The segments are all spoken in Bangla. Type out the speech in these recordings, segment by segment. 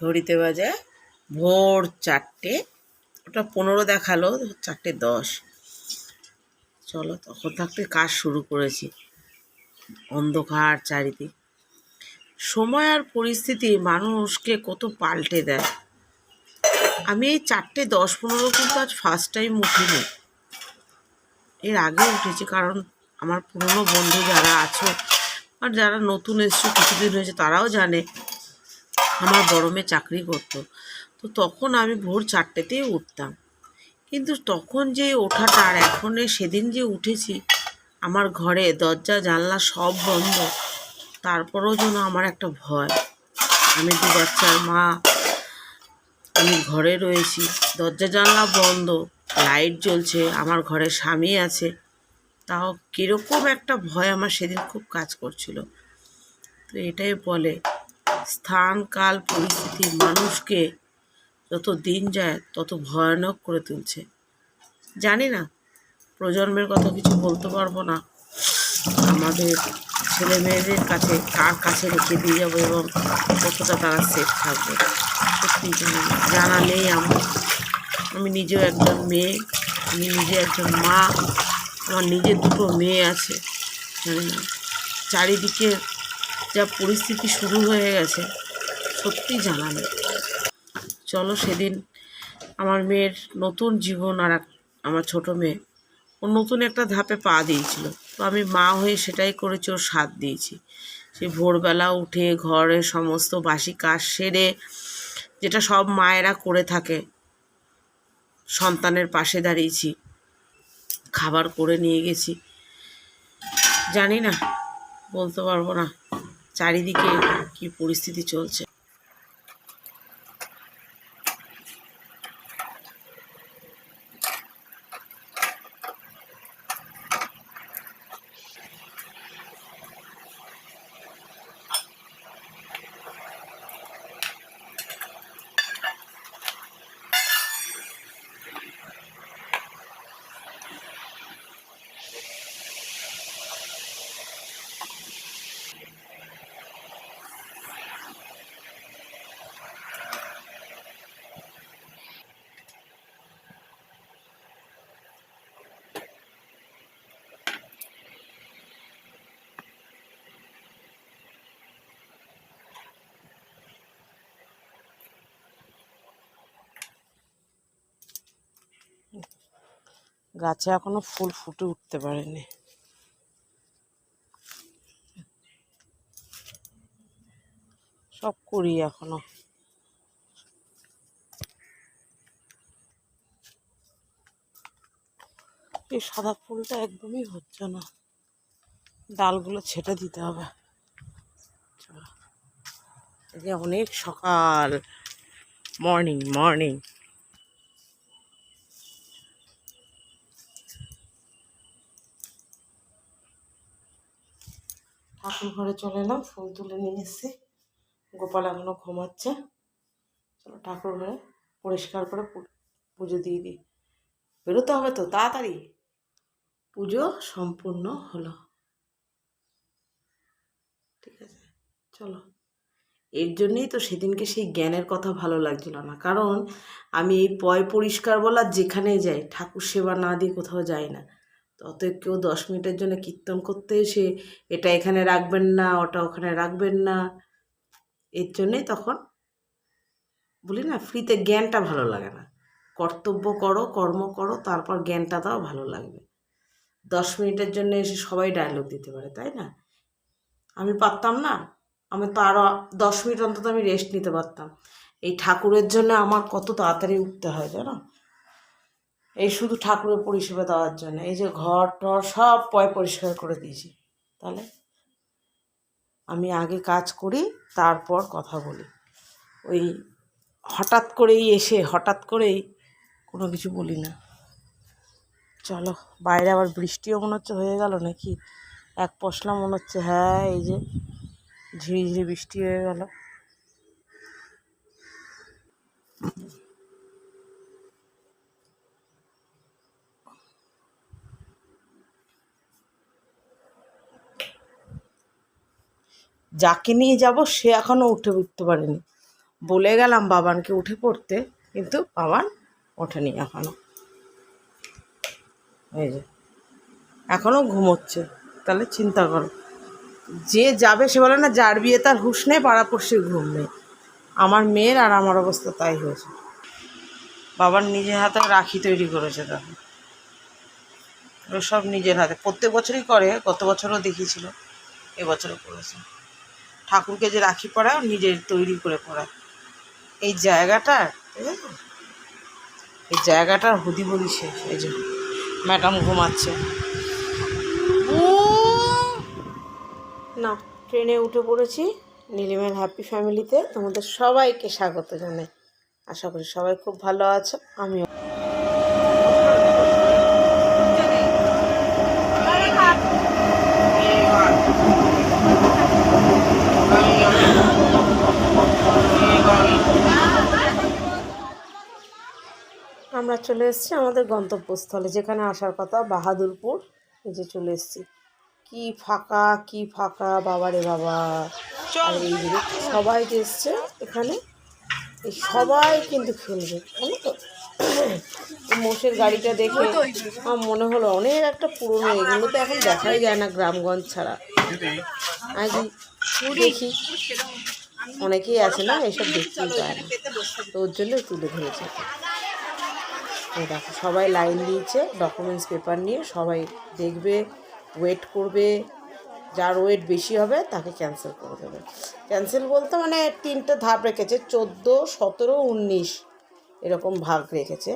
ঘড়িতে বাজে ভোর চারটে। ওটা পনেরো দেখাল, চারটে দশ। চলো, তখন থাকতে কাজ শুরু করেছি। অন্ধকার চারিদিক। সময় আর পরিস্থিতি, মানুষকে কত পাল্টে দেয়। আমি এই চারটে দশ পনেরো কিন্তু আজ ফার্স্ট টাইম উঠিনি। এর আগে উঠেছি কারণ আমার পুরনো বন্ধু যারা আছো, আর যারা নতুন এসছো, কিছুদিন হয়েছে, তারাও জানে আমার মেয়ে চাকরি করতো। তো তখন আমি ভোর চারটেতেই উঠতাম। কিন্তু তখন যে ওঠাটা আর এখন সেদিন যে উঠেছি, আমার ঘরে দরজা, জানলা সব বন্ধ। তারপরেও যেন আমার একটা ভয়। আমি দু বাচ্চার মা, আমি ঘরে রয়েছি, দরজা, জানলা বন্ধ, লাইট জ্বলছে, আমার ঘরে স্বামী আছে। তাও কীরকম একটা ভয় আমার সেদিন খুব কাজ করছিল। তো এটাই বলে স্থান কাল পরিস্থিতি মানুষকে যত দিন যায় তত ভয়ানক করে তুলছে। জানি না, প্রজন্মের কথা কিছু বলতে পারব না। আমাদের ছেলে মেয়েদের কাছে কার কাছে রেখে দিয়ে যাব এবং কতটা তারা সেফ থাকবে? সত্যি জানি নেই আমার। আমি নিজেও একজন মেয়ে, আমি নিজে একজন মা, আমার নিজের দুটো মেয়ে আছে, জানি না। চারিদিকে যা পরিস্থিতি শুরু হয়ে গেছে, সত্যি জানা নেই চলো সেদিন আমার মেয়ের নতুন জীবন আর আমার ছোট মেয়ে, ও নতুন একটা ধাপে পা দিয়েছিল। তো আমি মা হয়ে সেটাই করেছি, ওর সাথ দিয়েছি। সে ভোরবেলা উঠে ঘরে সমস্ত বাসি কাজ সেরে, যেটা সব মায়েরা করে থাকে, সন্তানের পাশে দাঁড়িয়েছি, খাবার করে নিয়ে গেছি। জানি না, বলতে পারব না। চারিদিকে কি পরিস্থিতি চলছে? গাছে এখনও ফুল ফুটে উঠতে পারেনি। সব করি এখনও। এই সাদা ফুলটা একদমই হচ্ছে না। ডালগুলো ছেটে দিতে হবে। অনেক সকাল। Morning morning. ঠাকুর ঘরে চলে এলাম, ফুল তুলে নিয়ে এসেছি। গোপাল এখনও ঘুমাচ্ছে। চলো ঠাকুর ঘরে পরিষ্কার করে পুজো দিয়ে দিই। বেরোতে হবে তো, তাড়াতাড়ি। পুজো সম্পূর্ণ হলো। ঠিক আছে, চলো। এর জন্যেই তো সেদিনকে সেই জ্ঞানের কথা ভালো লাগছিল না। কারণ আমি এই পয় পরিষ্কার বলার যেখানে যাই, ঠাকুর সেবা না দিয়ে কোথাও যাই না। অতএব কেউ দশ মিনিটের জন্য কীর্তন করতে এসে, এটা এখানে রাখবেন না, ওটা ওখানে রাখবেন না। এর জন্যেই তখন বলি না, ফ্রিতে জ্ঞানটা ভালো লাগে না। কর্তব্য করো, কর্ম করো, তারপর জ্ঞানটা দাও, ভালো লাগবে। দশ মিনিটের জন্য এসে সবাই ডায়লগ দিতে পারে, তাই না? আমি পারতাম না। আমি তো আরও দশ মিনিট অন্তত আমি রেস্ট নিতে পারতাম। এই ঠাকুরের জন্য আমার কত তাড়াতাড়ি উঠতে হয়, জানো? এই শুধু ঠাকুরের পরিষেবা দেওয়ার জন্য, এই যে ঘর, টর সব পয় পরিষ্কার করে দিয়েছি। তাহলে আমি আগে কাজ করি, তারপর কথা বলি। ওই হঠাৎ করেই এসে, হঠাৎ করেই কোনো কিছু বলি না। চলো, বাইরে আবার বৃষ্টিও মনে হচ্ছে হয়ে গেল নাকি? এক পশলা মনে হচ্ছে হ্যাঁ এই যে ঝিরিঝিরি বৃষ্টি হয়ে গেল। যাকে নিয়ে যাব সে এখনও উঠে উঠতে পারেনি। বলে গেলাম বাবানকে উঠে পড়তে, কিন্তু বাবান ওঠেনি এখনও এই যে এখনও ঘুমোচ্ছে, তাহলে চিন্তা করো। যে যাবে সে বলে না, যার বিয়ে তার হুঁশ নেই, পাড়াপড়শির ঘুম নেই। আমার মেয়ের আর আমার অবস্থা তাই হয়েছে। বাবার নিজের হাতে রাখি তৈরি করেছে তখন সব নিজের হাতে। প্রত্যেক বছরই করে, গত বছরও দেখিয়েছিল এবছরও করেছে। ঠাকুরকে যে রাখি পরায়, ও নিজের তৈরি করে পরায়। এই জায়গাটা, এই জায়গাটার হদি বুদি শেষ, এই যে, ম্যাডাম ঘুমাচ্ছে। না, ট্রেনে উঠে পড়েছি, নীলিমের হ্যাপি ফ্যামিলিতে। তোমাদের সবাইকে স্বাগত জানাই। আশা করি সবাই খুব ভালো আছো, আমিও। আমরা চলে এসেছি আমাদের গন্তব্যস্থলে যেখানে আসার কথা বাহাদুরপুর। এই যে চলে এসেছি। কি ফাঁকা কি ফাঁকা বাবারে বাবা। আর এই সবাই যে এসছে এখানে এই সবাই কিন্তু খেলবে জানো তো? মোষের গাড়িটা দেখে আমার মনে হলো অনেক একটা পুরনো এগুলো তো এখন দেখাই যায় না গ্রামগঞ্জ ছাড়া। আজ দেখি। অনেকেই আছে না এসব দেখতেই পায় না। তো ওর জন্য তুলে ধরেছে। এই দেখো, সবাই লাইন দিয়েছে ডকুমেন্টস পেপার নিয়ে সবাই দেখবে ওয়েট করবে, যার ওয়েট বেশি হবে তাকে ক্যান্সেল করে দেবে। ক্যান্সেল বলতে মানে তিনটে ধাপ রেখেছে, চোদ্দ, সতেরো, উনিশ এরকম ভাগ রেখেছে।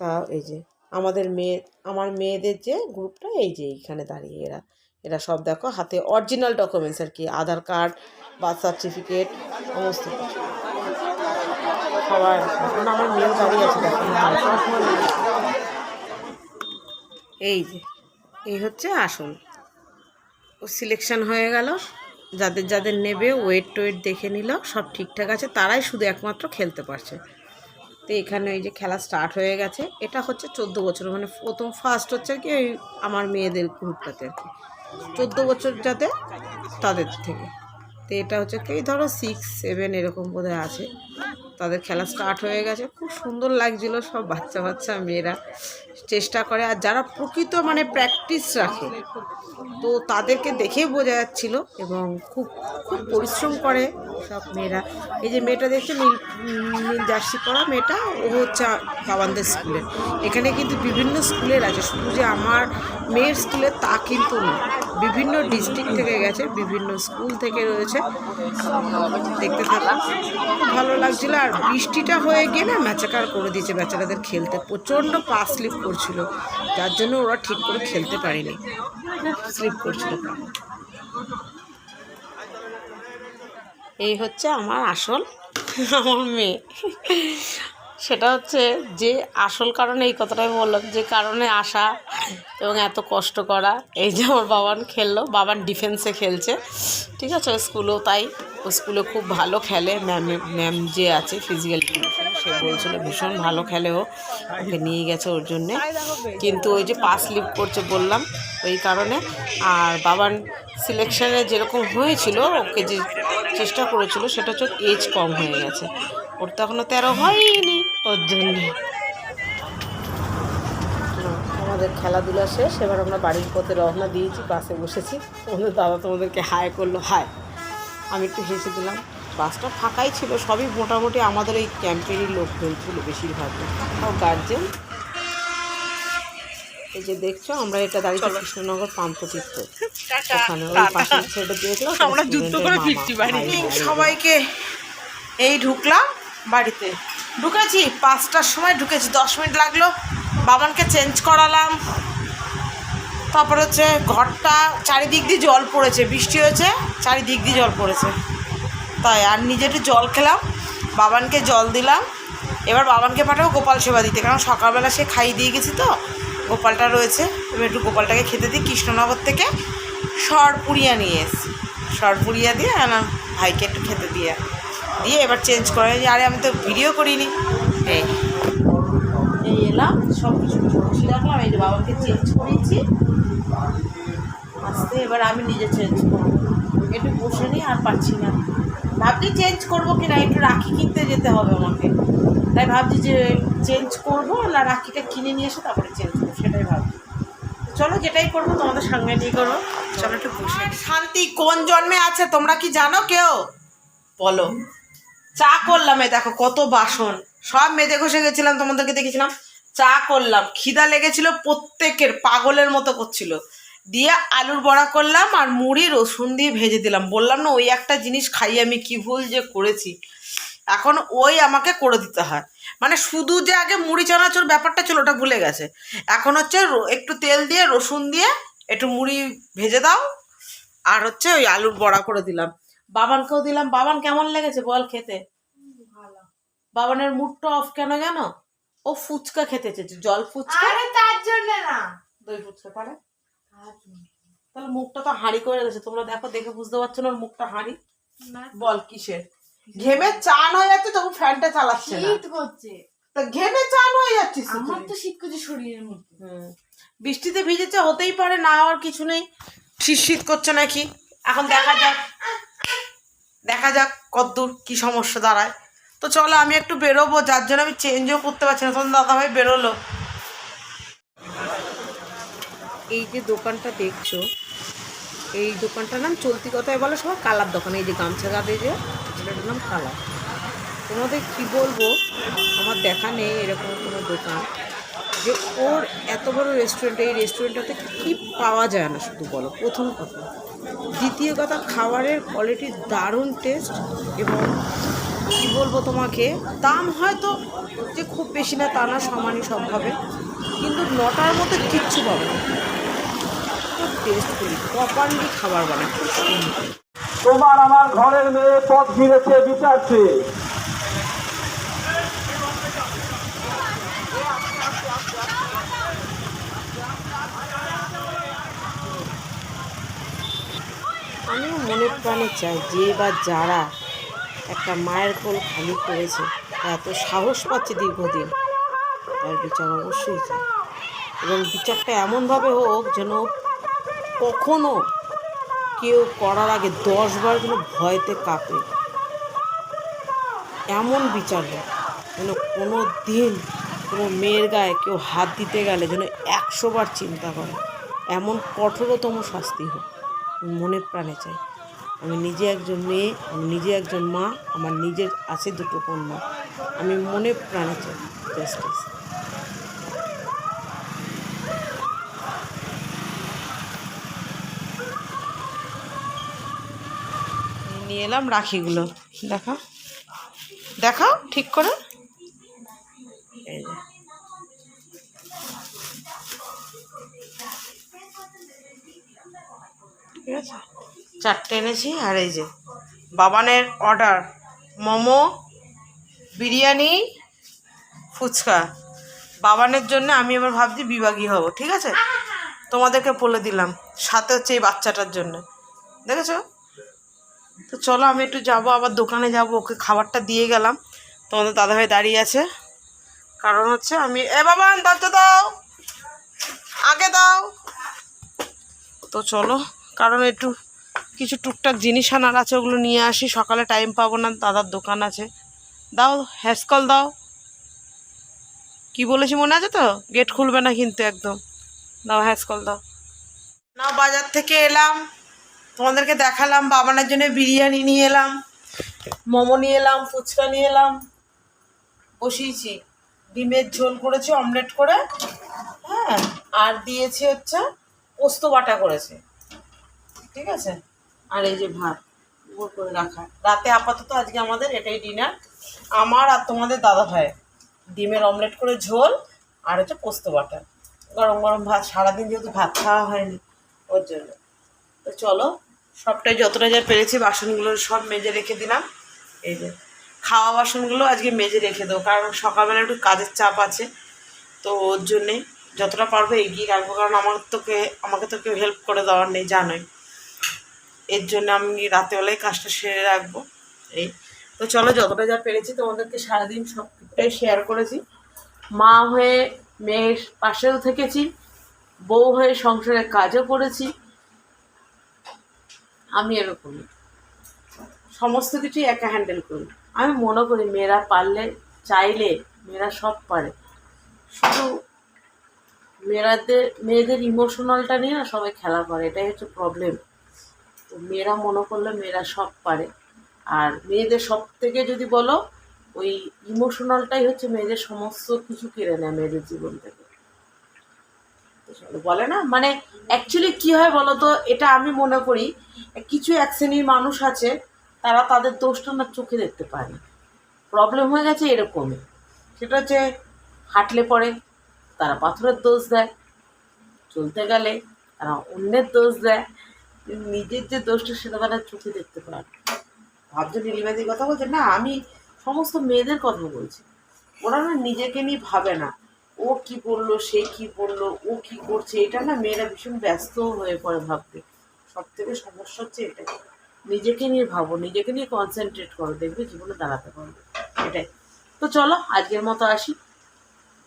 তা এই যে, আমাদের মেয়ে, আমার মেয়েদের যে গ্রুপটা, এই যে এইখানে দাঁড়িয়ে এরা এরা সব দেখো, হাতে অরিজিনাল ডকুমেন্টস আর কি, আধার কার্ড বার্থ সার্টিফিকেট সমস্ত কিছু। এই যে, এই হচ্ছে আসল। ও সিলেকশন হয়ে গেল। যাদের যাদের নেবে ওয়েট টোয়েট দেখে নিল, সব ঠিকঠাক আছে। তারাই শুধু একমাত্র খেলতে পারছে। তো এখানে ওই যে খেলা স্টার্ট হয়ে গেছে। এটা হচ্ছে চোদ্দ বছর মানে প্রথম ফার্স্ট হচ্ছে কি ওই আমার মেয়েদের গ্রুপটাতে আর কি। চোদ্দ বছর যাতে তাদের থেকে। তো এটা হচ্ছে কি, ধরো সিক্স সেভেন এরকম বোধহয় আছে। তাদের খেলা স্টার্ট হয়ে গেছে। খুব সুন্দর লাগছিল সব বাচ্চা বাচ্চা মেয়েরা। চেষ্টা করে আর যারা প্রকৃত মানে প্র্যাকটিস রাখে, তো তাদেরকে দেখেই বোঝা যাচ্ছিল এবং খুব খুব পরিশ্রম করে সব মেয়েরা। এই যে মেয়েটা দেখছে, নীল নীল জার্সি পরা মেয়েটা, ও হচ্ছে বাবানদের স্কুলের এখানে কিন্তু বিভিন্ন স্কুলের আছে। শুধু যে আমার মেয়ের স্কুলে তা কিন্তু না বিভিন্ন ডিস্ট্রিক্ট থেকে গেছে, বিভিন্ন স্কুল থেকে রয়েছে। দেখতে থাকলাম ভালো লাগছিল। আর বৃষ্টিটা হয়ে গিয়ে না ম্যাচাকার করে দিয়েছে বাচ্চাদের খেলতে। প্রচণ্ড পা স্লিপ করছিল। যার জন্য ওরা ঠিক করে খেলতে পারেনি। স্লিপ করছিল এই হচ্ছে আমার আসল, আমার মেয়ে। সেটা হচ্ছে যে আসল কারণে এই কথাটাই বললাম, যে কারণে আসা এবং এত কষ্ট করা। এই যে আমার বাবান খেললো, বাবান ডিফেন্সে খেলছে, ঠিক আছে? স্কুলেও তাই স্কুলে খুব ভালো খেলে। ম্যাম ম্যাম যে আছে ফিজিক্যাল সে বলছিল ভীষণ ভালো খেলে ও। ওকে নিয়ে গেছে ওর জন্যে। কিন্তু ওই যে পাস লিপ করছে বললাম, ওই কারণে। আর বাবান সিলেকশানে যেরকম হয়েছিল, ওকে যে চেষ্টা করেছিল, সেটা হচ্ছে এজ কম হয়ে গেছে। ওর তো এখনও তেরো হয়নি। ওর জন্যে। আমাদের খেলাধুলা শেষ এবার আমরা বাড়ির পথে রওনা দিয়েছি বাসে বসেছি। তোমাদের দাদা তোমাদেরকে হাই করল হাই আমি একটু হেসে দিলাম বাসটা ফাঁকাই ছিল সবই মোটামুটি আমাদের এই ক্যাম্পেরই লোকজন ছিল বেশিরভাগ। গার্জেন এই যে দেখছ আমরা এটা দাঁড়িয়ে কৃষ্ণনগর পান্ততীর্থ ওখানে ওই পাশে ছেড়ে দেখলাম আমরা যুদ্ধ করে ফিরছি বাড়ি। সবাইকে এই ঢুকলাম বাড়িতে। ঢুকেছি, পাঁচটার সময় ঢুকেছি, দশ মিনিট লাগল। বাবানকে চেঞ্জ করালাম। তারপর হচ্ছে ঘরটা চারিদিক দিয়ে জল পড়েছে, বৃষ্টি হয়েছে, চারিদিক দিয়ে জল পড়েছে। তাই আর নিজে একটু জল খেলাম, বাবানকে জল দিলাম। এবার বাবানকে পাঠাবো গোপাল সেবা দিতে, কারণ সকালবেলা সে খাইয়ে দিয়ে গেছি তো, গোপালটা রয়েছে। এবার একটু গোপালটাকে খেতে দিই, কৃষ্ণনগর থেকে সরপুরিয়া নিয়ে এসছি। সরপুরিয়া দিয়ে আনাম ভাইকে একটু খেতে দিয়ে। দিয়ে এবার চেঞ্জ করে আরে আমি তো ভিডিও করিনি। এই। এই এলাম সব কিছু গুছিয়ে রাখলাম, এই যে বাবাকে চেঞ্জ করিয়েছি আসতে এবার আমি নিজে চেঞ্জ করব। একটু বসে নিই, আর পারছি না। ভাবছি চেঞ্জ করব কিনা, একটু রাখি কিনতে যেতে হবে আমাকে। তাই ভাবছি যে চেঞ্জ করব, না রাখিটা কিনে নিয়ে এসে তারপরে চেঞ্জ করব, সেটাই ভাবছি। চলো যেটাই করব, তোমাদের সঙ্গে নিয়ে করো। চলো একটু বসে। শান্তি কোন জন্মে আছে, তোমরা কি জানো কেউ? বলো। চা করলাম এ দেখো কত বাসন। সব মেজে ঘষে গেছিলাম, তোমাদেরকে দেখেছিলাম। চা করলাম, খিদা লেগেছিল, প্রত্যেকের পাগলের মতো করছিল। দিয়ে আলুর বড়া করলাম আর মুড়ি, রসুন দিয়ে ভেজে দিলাম। বললাম, না, ওই একটা জিনিস খাই, আমি কি ভুল যে করেছি? এখন ওই আমাকে করে দিতে হয়। মানে শুধু যে আগে মুড়ি চানাচুর ব্যাপারটা ছিল, ওটা ভুলে গেছে। এখন হচ্ছে একটু তেল দিয়ে, রসুন দিয়ে, একটু মুড়ি ভেজে দাও, আর হচ্ছে ওই আলুর বড়া করে দিলাম। বাবানকেও দিলাম। বাবান কেমন লেগেছে বল খেতে? বাবানের মুডটা অফ কেন জানো ও ফুচকা খেতে চেয়েছে জল ফুচকা? আরে তার জন্য না। দই ফুচকা পারে? তাহলে মুখটা তো হাঁড়ি করে গেছে তোমরা দেখো দেখে বুঝতে পারছ না ওর মুখটা হাঁড়ি? বল কিসের? ঘেমে চান হয়ে যাচ্ছে তখন ফ্যানটা চালাচ্ছে শীত করছে তা ঘেমে চান হয়ে যাচ্ছিস তো আমার। তো শীত করছে শরীরের মধ্যে। বৃষ্টিতে ভিজেছে হতেই পারে না আর কিছু নেই। শীত শীত করছে নাকি? এখন দেখা যাক। দেখা যাক কতদূর কি সমস্যা দাঁড়ায়। তো চলো, আমি একটু বেরোবো, যার জন্য আমি চেঞ্জও করতে পারছি না। তখন দাদাভাই বেরোলো। এই যে দোকানটা দেখছ, এই দোকানটার নাম চলতি কথায় বলে সবাই কালার দোকান। এই যে গামছা গাদে যে, এটার নাম কালার। তোমাদের কি বলব, আমার দেখা নেই এরকম কোনো দোকান। যে ওর এত বড় রেস্টুরেন্ট এই রেস্টুরেন্টটাতে কি পাওয়া যায় না শুধু বলো? প্রথম কথা। দ্বিতীয় কথা, খাবারের কোয়ালিটি দারুণ টেস্ট এবং কি বলব তোমাকে, দাম হয়তো যে খুব বেশি না, তা না, সমানই সব হবে। কিন্তু নটার মধ্যে কিচ্ছু পাবে না। খুব টেস্টফুলি প্রপারলি খাবার বানায়। তোমার আমার ঘরের মেয়ে পথ ঘিরেছে বিচারছে। আমিও মনে প্রাণে চাই যে বা যারা একটা মায়ের কোল খালি করেছে এত সাহস পাচ্ছে দীর্ঘদিন। তার বিচার অবশ্যই চাই এবং বিচারটা এমনভাবে হোক যেন কখনো কেউ করার আগে দশবার যেন ভয়তে কাঁপে। এমন বিচার হোক যেন কোনো দিন কোনো মেয়ের গায়ে কেউ হাত দিতে গেলে যেন একশোবার চিন্তা করে। এমন কঠোরতম শাস্তি হোক। আমি মনে প্রাণে চাই। আমি নিজে একজন মেয়ে, আমি নিজে একজন মা, আমার নিজের আছে দুটো কন্যা। আমি মনে প্রাণে চাই জাস্টিস নিয়ে এলাম রাখিগুলো। দেখা। দেখাও, ঠিক করে। চারটে এনেছি, আর এই যে বাবানের অর্ডার মোমো, বিরিয়ানি, ফুচকা। বাবানের জন্য আমি এবার ভাবছি বিভাগী হব, ঠিক আছে? তোমাদেরকে বলে দিলাম, সাথে হচ্ছে এই বাচ্চাটার জন্য। দেখেছ? তো চলো আমি একটু যাব, আবার দোকানে যাব, ওকে খাবারটা দিয়ে গেলাম। তোমাদের দাদাভাই দাঁড়িয়ে আছে। কারণ হচ্ছে আমি, এ বাবা, দরজা দাও! আগে দাও! তো চলো, কারণ একটু কিছু টুকটাক জিনিস আনার আছে, ওগুলো নিয়ে আসি। সকালে টাইম পাবো না, দাদার দোকান আছে। দাও হ্যাসকল দাও। কি বলেছি মনে আছে তো? গেট খুলবে না কিন্তু একদম। দাও হ্যাসকল দাও। না বাজার থেকে এলাম। তোমাদেরকে দেখালাম, বাবানের জন্য বিরিয়ানি নিয়ে এলাম। মোমো নিয়ে এলাম, ফুচকা নিয়ে এলাম। বসিয়েছি। ডিমের ঝোল করেছি অমলেট করে। হ্যাঁ আর দিয়েছি হচ্ছে পোস্ত বাটা করেছে। ঠিক আছে? আর এই যে ভাত উপর করে রাখা। রাতে আপাতত আজকে আমাদের এটাই ডিনার আমার আর তোমাদের দাদা ভাই। ডিমের অমলেট করে ঝোল আর হচ্ছে পোস্ত বাটা। গরম গরম ভাত, সারাদিন যেহেতু ভাত খাওয়া হয়নি, ওর জন্য। তো চলো, সবটাই যতটা যা পেরেছি বাসনগুলো সব মেজে রেখে দিলাম। এই যে, খাওয়া বাসনগুলো আজকে মেজে রেখে দেবো, কারণ সকালবেলা একটু কাজের চাপ আছে। তো ওর জন্যে যতটা পারব এগিয়ে রাখব, কারণ আমার তোকে আমাকে তো কেউ হেল্প করে দেওয়ার নেই, জানোই। এর জন্য আমি রাতেবেলায় কাজটা সেরে রাখব। এই, তো চলো যতটা যা পেরেছি তোমাদেরকে সারাদিন সবটাই শেয়ার করেছি। মা হয়ে, মেয়ের পাশেও থেকেছি, বউ হয়ে সংসারে কাজও করেছি। আমি এরকমই সমস্ত কিছুই একা হ্যান্ডেল করি। আমি মনে করি মেয়েরা পারলে, চাইলে মেয়েরা সব পারে। শুধু মেয়েরাদের, মেয়েদের ইমোশনালটা নিয়ে না সবাই খেলা করে, এটাই হচ্ছে প্রবলেম তো মেয়েরা মনে করলে মেয়েরা সব পারে। আর মেয়েদের সব থেকে যদি বলো, ওই ইমোশনালটাই হচ্ছে মেয়েদের সমস্ত কিছু কেড়ে নেয় মেয়েদের জীবন থেকে। বলে না? মানে অ্যাকচুয়ালি কি হয় বলো তো এটা আমি মনে করি, কিছু এক শ্রেণির মানুষ আছে, তারা তাদের দোষটা না চোখে দেখতে না প্রবলেম হয়ে গেছে এরকমই। সেটা হচ্ছে হাঁটলে পরে তারা পাথরের দোষ দেয়। চলতে গেলে তারা অন্যের দোষ দেয়। নিজের যে দোষটা সেটা তারা চোখে দেখতে পায় না। ভাবছ নীলিমাদির কথা বলছে, না, আমি সমস্ত মেয়েদের কথা বলছি। ওরা না নিজেকে নিয়ে ভাবে না। ও কি বলল, সে কি বলল, ও কি করছে, এটা না মেয়েরা ভীষণ ব্যস্ত হয়ে পড়ে ভাবতে। সব থেকে সমস্যা হচ্ছে এটা নিজেকে নিয়ে ভাবো, নিজেকে নিয়ে কনসেন্ট্রেট করো, দেখবে জীবনে দাঁড়াতে পারবে। এটাই। তো চলো, আজকের মতো আসি।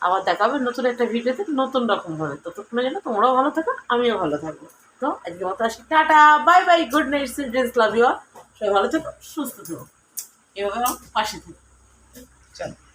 আবার দেখাবে নতুন একটা ভিডিওতে, নতুন রকম ভাবে ততক্ষণে যেন তোমরাও ভালো থাকো, আমিও ভালো থাকব। তো, আজকে মতো আসি, tata, bye bye, good night childrens love you সবাই ভালো থাকো, সুস্থ থাকো। এভাবে পাশে থাকো। চলো।